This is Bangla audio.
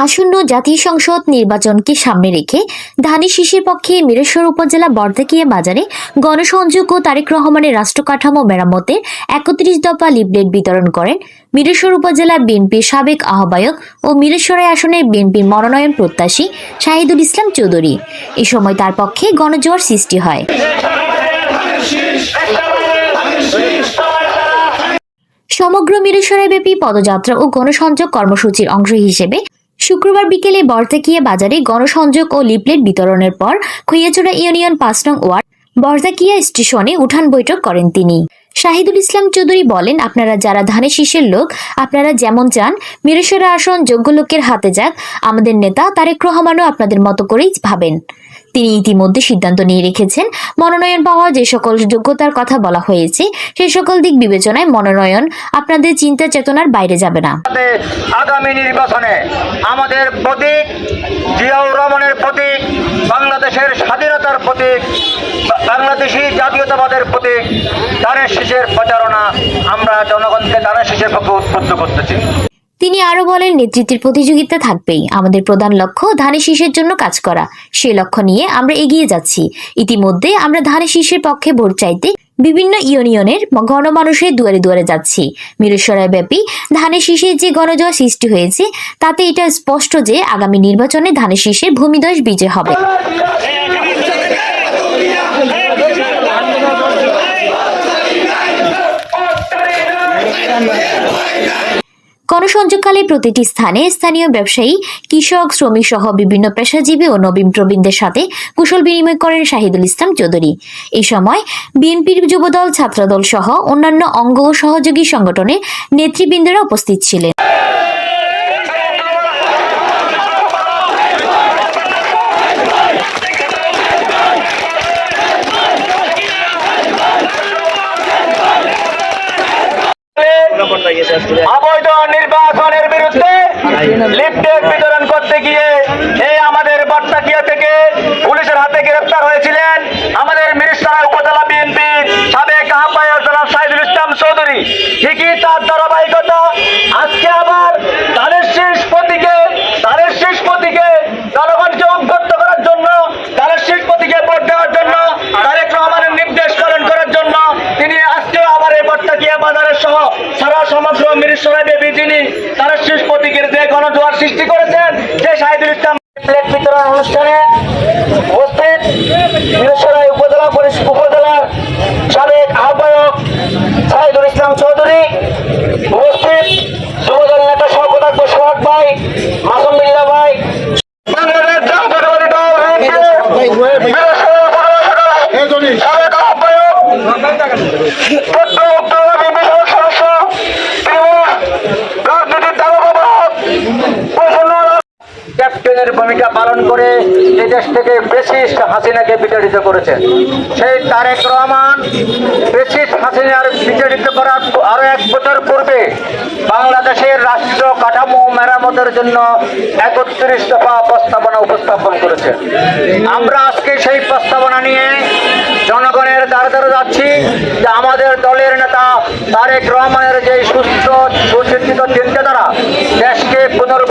আসন্ন জাতীয় সংসদ নির্বাচনকে সামনে রেখে ধানি শীষের পক্ষে মিরেশ্বর উপজেলা বর্ধাকিয়া বাজারে গণসংযোগ ও তারেক রহমানের রাষ্ট্র কাঠামো মেরামতের একত্রিশ দফা লিফলেট বিতরণ করেন মিরেশ্বর উপজেলা বিএনপির সাবেক আহ্বায়ক ও মিরেশ্বরাই আসনের বিএনপির মনোনয়ন প্রত্যাশী শাহিদুল ইসলাম চৌধুরী। এ সময় তার পক্ষে গণজোয়ার সৃষ্টি হয়। সমগ্র মিরেশ্বরে ব্যাপী পদযাত্রা ও গণসংযোগ কর্মসূচির অংশ হিসেবে শুক্রবার বিকেলে বর্তাকিয়া বাজারে গণসংযোগ ও লিপলেট বিতরণের পর খুইয়াচোড়া ইউনিয়ন পাঁচ নং ওয়ার্ড বর্তাকিয়া স্টেশনে উঠান বৈঠক করেন তিনি। শাহিদুল ইসলাম চৌধুরী বলেন, আপনারা যারা ধানে শীষের লোক, আপনারা যেমন চান, মিরেশ্বরা আসন, যোগ্য লোকের হাতে যাক, আমাদের নেতা তারেক রহমানও আপনাদের মতো করেই ভাবেন। তিনি ইতিমধ্যে সিদ্ধান্ত নিয়ে রেখেছেন, মনোনয়ন পাওয়া যে সকল যোগ্যতার কথা বলা হয়েছে, সেই সকল দিক বিবেচনায় মনোনয়ন আপনাদের চিন্তা চেতনার বাইরে যাবে না। আগামী নির্বাচনে আমাদের প্রতীক, জিয়াউর রহমানের প্রতীক, বাংলাদেশের স্বাধীনতার প্রতীক বাংলাদেশি জাতীয়তাবাদের প্রতীক দানের শীষের প্রচারণা আমরা জনগণকে দানের শীষের পক্ষে উদ্বুদ্ধ করতেছি। তিনি আরও বলেন, নেতৃত্বের প্রতিযোগিতা থাকবেই। আমাদের প্রধান লক্ষ্য ধানের শীষের জন্য কাজ করা। সেই লক্ষ্য নিয়ে আমরা এগিয়ে যাচ্ছি। ইতিমধ্যে আমরা ধানের শীষের পক্ষে ভোট চাইতে বিভিন্ন ইউনিয়নের গণমানুষের দুয়ারে দুয়ারে যাচ্ছি। মিরেশ্বরায় ব্যাপী ধানের শীষের যে গণজোয়ার সৃষ্টি হয়েছে, তাতে এটা স্পষ্ট যে আগামী নির্বাচনে ধানের শীষের ভূমিদশ বিজয় হবে। গণসংযোগকালে প্রতিটি স্থানে স্থানীয় ব্যবসায়ী, কৃষক শ্রমিক সহ বিভিন্ন পেশাজীবী ও নবীন প্রবীণদের সাথে কুশল বিনিময় করেন শাহিদুল ইসলাম চৌধুরী। এই সময় বিএনপির যুবদল, ছাত্রদল সহ অন্যান্য অঙ্গ ও সহযোগী সংগঠনের নেতৃবৃন্দরা উপস্থিত ছিলেন। লিফটের বিতরণ করতে গিয়ে এই দেবী তিনি তারা শেষ প্রতীকের যে গণজোয়ার সৃষ্টি করেছেন, যে শাহিদুল ইসলাম বিতরণ অনুষ্ঠানে উপস্থিত মিরেশ্বরাই উপজেলা পরিষদ উপজেলার সাবেক আহ্বায়ক শাহিদুল ইসলাম চৌধুরী, উপস্থিত যুবদল নেতা সর্বদাক্ষ সোহাগ ভাই মাসুম ক্যাপ্টেনের ভূমিকা পালন করে এই দেশ থেকে ব্রিটিশ হাসিনাকে বিতাড়িত করেছেন সেই তারেক রহমান ব্রিটিশ হাসিনার বিতাড়িত করার আরও এক বছর পূর্বে বাংলাদেশের রাষ্ট্র কাঠামো মেরামতের জন্য একত্রিশ দফা প্রস্তাবনা উপস্থাপন করেছেন আমরা আজকে সেই প্রস্তাবনা নিয়ে জনগণের দ্বারা দ্বারা যাচ্ছি যে আমাদের দলের নেতা তারেক রহমানের যে সুস্থ সুচিন্তিত চিন্তাধারা দেশকে পুনর